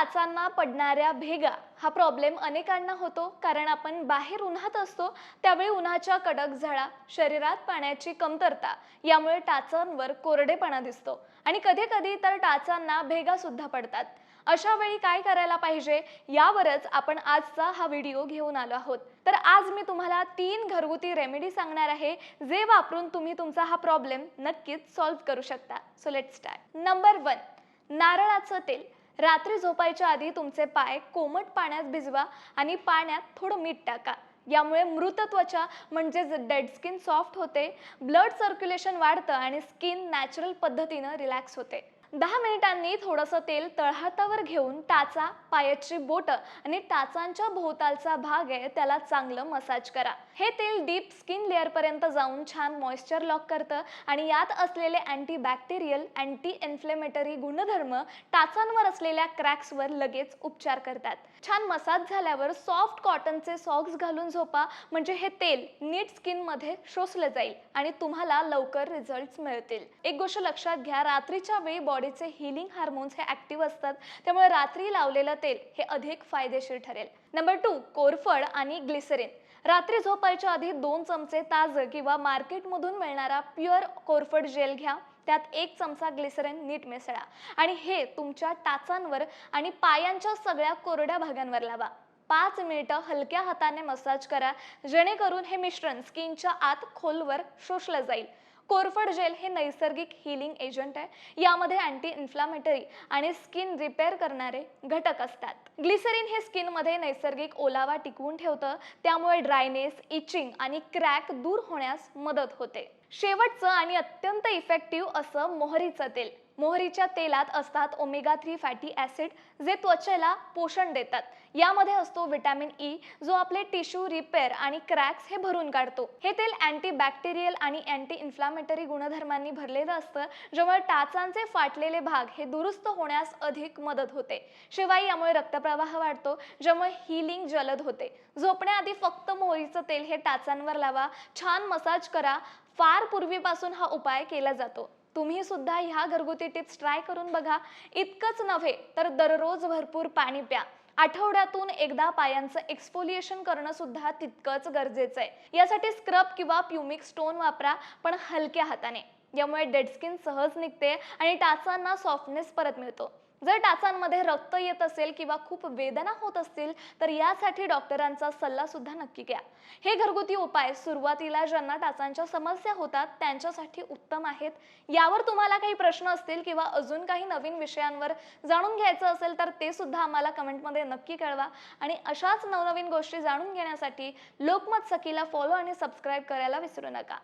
टाचांना पडणाऱ्या भेगा हा प्रॉब्लेम अनेकांना होतो. कारण आपण बाहेर उन्हात असतो त्यावेळी उन्हाच्या कडक झळा शरीरात पाण्याची कमतरता यामुळे टाचांवर कोरडेपणा दिसतो. आणि कधी कधी तर टाचांना भेगा सुद्धा पडतात. अशा वेळी काय करायला पाहिजे? यावरच आपण आजचा हा व्हिडिओ घेऊन आलो आहोत. तर आज मी तुम्हाला तीन घरगुती रेमेडी सांगणार आहे जे वापरून तुम्ही तुमचा हा प्रॉब्लेम नक्कीच सॉल्व्ह करू शकता. So let start number one नारळाचं तेल. रात्री झोपायच्या आधी तुमचे पाय कोमट पाण्यात भिजवा आणि पाण्यात थोडं मीठ टाका. यामुळे मृत त्वचा म्हणजेच डेड स्किन सॉफ्ट होते ब्लड सर्क्युलेशन वाढतं आणि स्किन नॅचरल पद्धतीनं रिलॅक्स होते. दहा मिनिटांनी थोडंसं तेल तळहातावर घेऊन टाचा पायाची बोटं आणि टाचांच्या भोवतालचा भाग आहे त्याला चांगलं मसाज करा. हे तेल डीप स्किन लेअरपर्यंत जाऊन छान मॉइश्चर लॉक करतं आणि यात असलेले अँटी बॅक्टेरियल अँटी इन्फ्लेमेटरी गुणधर्म टाचांवर असलेल्या क्रॅक्सवर लगेच उपचार करतात. छान मसाज झाल्यावर सॉफ्ट कॉटनचे सॉक्स घालून झोपा म्हणजे हे तेल नीट स्किनमध्ये शोषलं जाईल आणि तुम्हाला लवकर रिझल्ट मिळतील. एक गोष्ट लक्षात घ्या रात्रीच्या वेळी बॉडीचे हिलिंग हार्मोन्स हे ऍक्टिव्ह असतात. त्यामुळे रात्री लावलेलं तेल हे अधिक फायदेशीर ठरेल. नंबर टू कोरफड आणि ग्लिसरीन रात्री झोपायच्या आधी दोन चमचे ताजं किंवा मार्केटमधून मिळणारा प्युअर कोरफड जेल घ्या. त्यात एक चमचा ग्लिसरीन नीट मिसळा. आणि हे तुमच्या टाचांवर आणि पायांच्या सगळ्या कोरड्या भागांवर लावा. पाच मिनिटं हलक्या हाताने मसाज करा. जेणेकरून हे मिश्रण स्किनच्या आत खोलवर शोषलं जाईल. कोरफड जेल हे नैसर्गिक हिलिंग एजंट आहे. यामध्ये अँटी इन्फ्लामेटरी आणि स्किन रिपेअर करणारे घटक असतात. ग्लिसरीन हे स्किनमध्ये नैसर्गिक ओलावा टिकवून ठेवतं त्यामुळे ड्रायनेस इचिंग आणि क्रॅक दूर होण्यास मदत होते. शेवटचं आणि अत्यंत इफेक्टिव्ह असं मोहरीचं तेल. मोहरीच्या तेलात असतात ओमेगा थ्री फॅटी ॲसिड जे त्वचेला पोषण देतात. यामध्ये असतो विटॅमिन ई जो आपले टिश्यू रिपेअर आणि क्रॅक्स हे भरून काढतो. हे तेल अँटी बॅक्टेरियल आणि अँटी इन्फ्लामेटरी गुणधर्मांनी भरलेलं असतं ज्यामुळे टाचांचे फाटलेले भाग हे दुरुस्त होण्यास अधिक मदत होते. शिवाय यामुळे रक्तप्रवाह वाढतो ज्यामुळे हिलिंग जलद होते. झोपण्याआधी फक्त मोहरीचं तेल हे टाचांवर लावा. छान मसाज करा. फार पूर्वीपासून हा उपाय केला जातो. तुम्ही सुद्धा ह्या घरगुती टिप्स ट्राय करून बघा. इतकंच नव्हे तर दररोज भरपूर पाणी प्या. आठवड्यातून एकदा पायांचं एक्सफोलिएशन करणं सुद्धा तितकंच गरजेचं आहे. यासाठी स्क्रब किंवा प्युमिक स्टोन वापरा पण हलक्या हाताने. यामुळे डेड स्किन सहज निघते आणि टाचांना सॉफ्टनेस परत मिळतो. जर टाचांमध्ये रक्त येत असेल किंवा खूप वेदना होत असतील तर यासाठी डॉक्टरांचा सल्ला सुद्धा नक्की घ्या. हे घरगुती उपाय सुरुवातीला ज्यांना टाचांच्या समस्या होतात त्यांच्यासाठी उत्तम आहेत. यावर तुम्हाला काही प्रश्न असतील किंवा अजून काही नवीन विषयांवर जाणून घ्यायचं असेल तर ते सुद्धा आम्हाला कमेंटमध्ये नक्की कळवा. आणि अशाच नवनवीन गोष्टी जाणून घेण्यासाठी लोकमत सखीला फॉलो आणि सबस्क्राईब करायला विसरू नका.